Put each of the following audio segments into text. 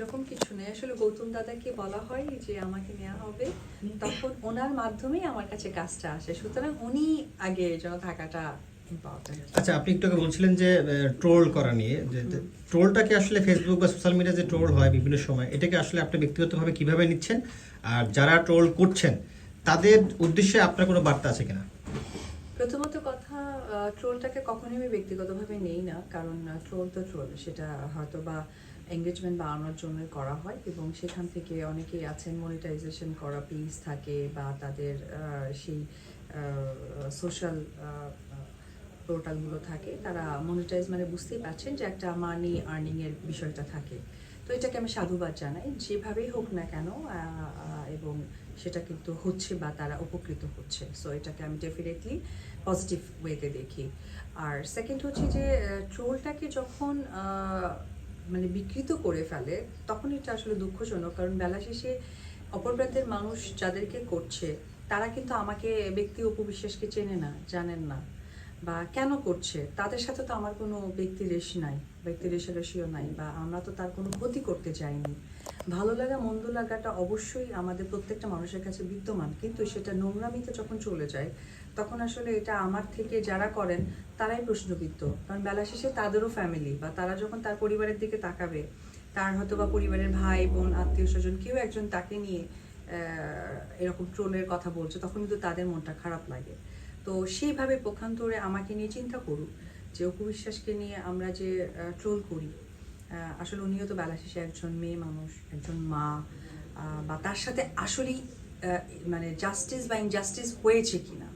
এরকম কিছু নেই। আসলে গৌতম দাদাকে বলা হয় যে আমাকে নেওয়া হবে। তখন ওনার মাধ্যমেই আমার কাছে কাজটা আসে। সুতরাং উনি আগে যেন থাকাটা আচ্ছা আপনি একটু বলছিলেন যে ট্রোল করা নিয়ে। যে ট্রোলটাকে আসলে ফেসবুক বা সোশ্যাল মিডিয়া যে ট্রোল হয় বিভিন্ন সময়? এটাকে আসলে আপনি ব্যক্তিগতভাবে কীভাবে নিচ্ছেন? আর যারা ট্রোল করছেন তাদের উদ্দেশ্যে আপনার কোনো বার্তা আছে কিনা? প্রথমত কথা ট্রোলটাকে কখনোই আমি ব্যক্তিগতভাবে নেই না। কারণ ট্রোল তো ট্রোল সেটা হয়তো বা এঙ্গেজমেন্ট বাড়ানোর জন্যই করা হয় এবং সেখান থেকে অনেকেই আছেন মনিটাইজেশন করা পেজ থাকে বা তাদের সেই সোশ্যাল পোর্টালগুলো থাকে, তারা মনিটাইজ মানে বুঝতেই পারছেন যে একটা মানি আর্নিংয়ের বিষয়টা থাকে। তো এটাকে আমি সাধুবাদ জানাই, যেভাবেই হোক না কেন এবং সেটা কিন্তু হচ্ছে বা তারা উপকৃত হচ্ছে। সো এটাকে আমি ডেফিনেটলি পজিটিভ ওয়েতে দেখি। আর সেকেন্ড হচ্ছে যে ট্রোলটাকে যখন মানে বিকৃত করে ফেলে, তখন এটা আসলে দুঃখজনক। কারণ বেলা শেষে অপর প্রান্তের মানুষ যাদেরকে করছে, তারা কিন্তু আমাকে ব্যক্তি উপবিশ্বাসকে চেনে না, জানেন না। বা কেন করছে? তাদের সাথে তো আমার কোনো ব্যক্তি রেশ নাই ব্যক্তি রেশারেশিও নাই, বা আমরা তো তার কোনো ক্ষতি করতে চাইনি। ভালো লাগা, মন্দ লাগাটা অবশ্যই আমাদের প্রত্যেকটা মানুষের কাছে বিদ্যমান। কিন্তু সেটা নোংরামিতে যখন চলে যায়, তখন আসলে এটা আমার থেকে যারা করেন, তারাই প্রশ্নবিদ্ধ। কারণ বেলা শেষে তাদেরও ফ্যামিলি বা তারা যখন তার পরিবারের দিকে তাকাবে, তার হয়তো বা পরিবারের ভাই, বোন, আত্মীয় স্বজন কেউ একজন তাকে নিয়ে এরকম ট্রোলের কথা বলছে, তখন কিন্তু তাদের মনটা খারাপ লাগে। তো সেইভাবে পক্ষান্তরে আমাকে নিয়ে চিন্তা করুক যে অপু বিশ্বাসকে নিয়ে আমরা যে ট্রোল করি আসলে উনিও তো বেলা শেষে একজন মেয়ে মানুষ একজন মা বা তার সাথে আসলেই মানে জাস্টিস বা ইনজাস্টিস হয়েছে কিনা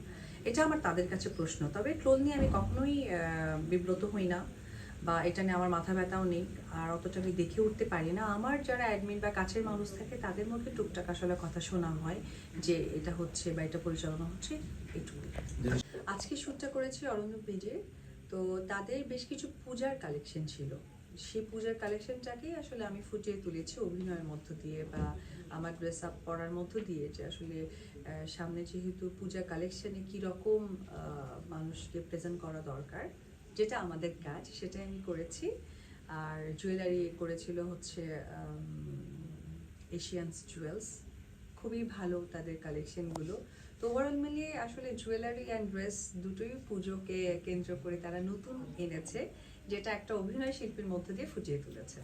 এটা আমার তাদের কাছে প্রশ্ন। তবে ট্রোল নিয়ে আমি কখনোই বিব্রত হই না বা এটা নিয়ে আমার মাথা ব্যথাও নেই আর অতটা আমি দেখে উঠতে পারি না। আমার যারা অ্যাডমিন বা কাছের মানুষ থাকে তাদের মধ্যে টুকটাক আসলে কথা শোনা হয় যে এটা হচ্ছে বা এটা পরিচালনা হচ্ছে এটুকু আজকে শ্যুটটা করেছি অরণ্য পেজে তো তাদের বেশ কিছু পূজার কালেকশন ছিল। সেই পূজার কালেকশনটাকেই আসলে আমি ফুটিয়ে তুলেছি অভিনয়ের মধ্য দিয়ে বা আমার ড্রেস আপ করার মধ্য দিয়ে যে আসলে সামনে যেহেতু পূজা কালেকশনে কীরকম মানুষকে প্রেজেন্ট করা দরকার, যেটা আমাদের কাজ, সেটাই আমি করেছি। আর জুয়েলারি করেছিল হচ্ছে এশিয়ানস জুয়েলস খুবই ভালো তাদের কালেকশনগুলো তো ওভারঅল মিলিয়ে আসলে জুয়েলারি অ্যান্ড ড্রেস দুটোই পুজোকে কেন্দ্র করে তারা নতুন এনেছে যেটা একটা অভিনয় শিল্পীর মধ্যে দিয়ে ফুটিয়ে তুলেছে।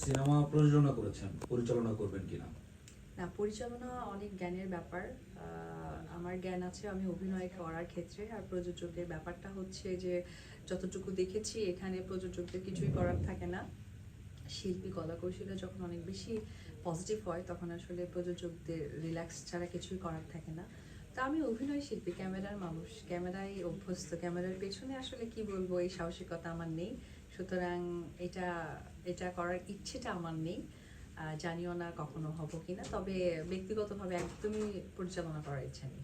সিনেমা প্রযোজনা করেছেন পরিচালনা করবেন কিনা? না পরিচালনা অনেক জ্ঞানের ব্যাপার। আহ, আমার জ্ঞান আছে আমি অভিনয় করার ক্ষেত্রে আর প্রযোজকের ব্যাপারটা হচ্ছে যে যতটুকু দেখেছি এখানে প্রযোজকদের কিছুই করার থাকে না। শিল্পী কলা কৌশলে যখন অনেক বেশি পজিটিভ হয়, তখন আসলে প্রযোজকদের রিল্যাক্স ছাড়া কিছুই করার থাকে না। তো আমি অভিনয় শিল্পী, ক্যামেরার মানুষ, ক্যামেরায় অভ্যস্ত, ক্যামেরার পেছনে আসলে কি বলব, এই সাহসিকতা আমার নেই। সুতরাং এটা এটা করার ইচ্ছেটা আমার নেই। জানিও না কখনো হব কিনা, তবে ব্যক্তিগতভাবে একদমই পরিচালনা করার ইচ্ছা নেই।